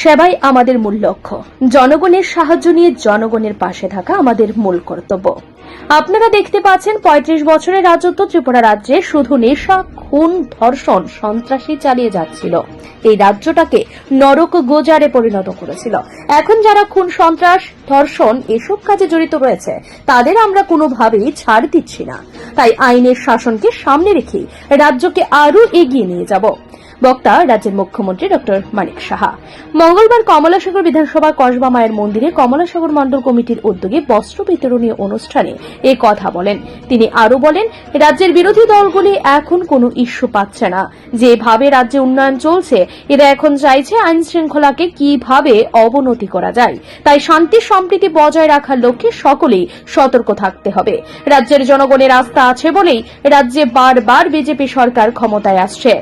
সেবাই আমাদের মূল লক্ষ্য। জনগণের সাহায্য নিয়ে জনগণের পাশে থাকা আমাদের মূল কর্তব্য। আপনারা দেখতে পাচ্ছেন ৩৫ বছরের রাজত্ব, ত্রিপুরা রাজ্যে শুধু নেশা, খুন, ধর্ষণ সন্ত্রাসী চালিয়ে যাচ্ছিল। এই রাজ্যটাকে নরক গোজারে পরিণত করেছিল। এখন যারা খুন, সন্ত্রাস, ধর্ষণ এসব কাজে জড়িত রয়েছে, তাদের আমরা কোনোভাবেই ছাড় দিচ্ছি না। তাই আইনের শাসনকে সামনে রেখে রাজ্যকে আরও এগিয়ে নিয়ে যাব। বক্তা রাজ্যের মুখ্যমন্ত্রী ডক্টর মানিক সাহা। মঙ্গলবার কমলাসাগর বিধানসভা কসবা মায়ের মন্দিরে কমলাসাগর মণ্ডল কমিটির উদ্যোগে বস্ত্র বিতরণী অনুষ্ঠানে এ কথা বলেন। তিনি আরও বলেন, রাজ্যের বিরোধী দলগুলি এখন কোনো ইস্যু পাচ্ছে না। যেভাবে রাজ্যে উন্নয়ন চলছে, এরা এখন চাইছে আইন শৃঙ্খলাকে কীভাবে অবনতি করা যায়। তাই শান্তি সম্প্রীতি বজায় রাখার লক্ষ্যে সকলেই সতর্ক থাকতে হবে। রাজ্যের জনগণের আস্থা আছে বলেই রাজ্যে বারবার বিজেপি সরকার ক্ষমতায় আসছে।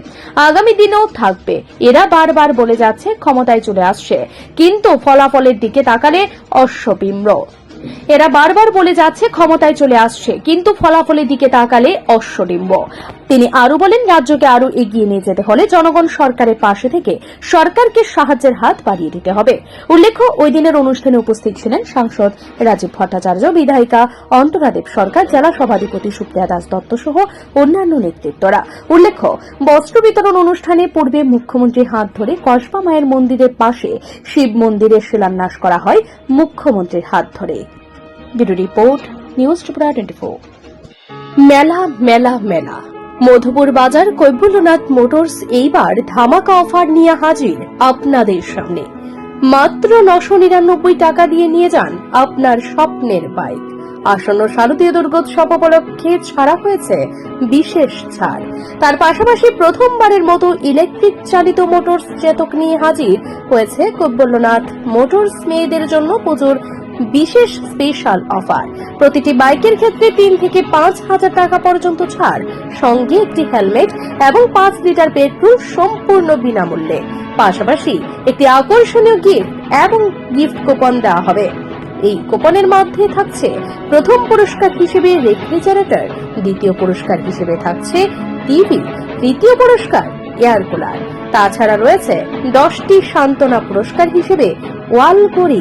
আগামী দিনেও থাকবে। এরা বারবার বলে যাচ্ছে ক্ষমতায় চলে আসছে। কিন্তু ফলাফলের দিকে তাকালে অশ্ববিম্র। এরা বারবার বলে যাচ্ছে ক্ষমতায় চলে আসছে, কিন্তু ফলাফলের দিকে তাকালে অশ্বডিম্ব তিনি আরও বলেন, রাজ্যকে আরও এগিয়ে নিয়ে যেতে হলে জনগণ সরকারের পাশে থেকে সরকারকে সাহায্যের হাত বাড়িয়ে দিতে হবে। উল্লেখ্য, ওই দিনের অনুষ্ঠানে উপস্থিত ছিলেন সাংসদ রাজীব ভট্টাচার্য, বিধায়িকা অন্তরাদেব সরকার, জেলা সভাধিপতি সুপ্রিয়া দাস দত্ত সহ অন্যান্য নেতৃত্বরা। উল্লেখ্য, বস্ত্র বিতরণ অনুষ্ঠানে পূর্বে মুখ্যমন্ত্রীর হাত ধরে কসবা মায়ের মন্দিরের পাশে শিব মন্দিরের শিলান্যাস করা হয় মুখ্যমন্ত্রীর হাত ধরে। রিপোর্ট, নিউজ টোয়েন্টি মেলা মেলা মেলা। মধুপুর বাজার কৈবল্যনাথ মোটরস এইবার ধামাকা অফার নিয়ে হাজির আপনাদের সামনে। মাত্র নশো নিরানব্বই টাকা দিয়ে নিয়ে যান আপনার স্বপ্নের বাইক। আসন্ন শারদীয় দুর্গোৎসব উপলক্ষে ছাড়া হয়েছে বিশেষ ছাড়। তার পাশাপাশি প্রথমবারের মতো ইলেকট্রিক চালিত মোটরস চেতক নিয়ে হাজির হয়েছে কৈবল্যনাথ মোটরস মেয়েদের জন্য পুজোর বিশেষ স্পেশাল অফার প্রতিটি বাইকের ক্ষেত্রে তিন থেকে পাঁচ হাজার টাকা পর্যন্ত ছাড়, সঙ্গে একটি হেলমেট এবং পাঁচ লিটার পেট্রোল সম্পূর্ণ বিনামূল্যে। পাশাপাশি একটি আকর্ষণীয় গিফট এবং গিফট কুপন দেওয়া হবে। এই কুপনের মধ্যে থাকছে প্রথম পুরস্কার হিসেবে রেফ্রিজারেটর দ্বিতীয় পুরস্কার হিসেবে থাকছে টিভি তৃতীয় পুরস্কার এয়ার কুলার তাছাড়া রয়েছে দশটি সান্ত্বনা পুরস্কার হিসেবে ওয়াল ঘড়ি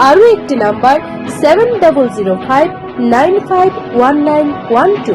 আরও একটি number seven double zero five nine five one nine one two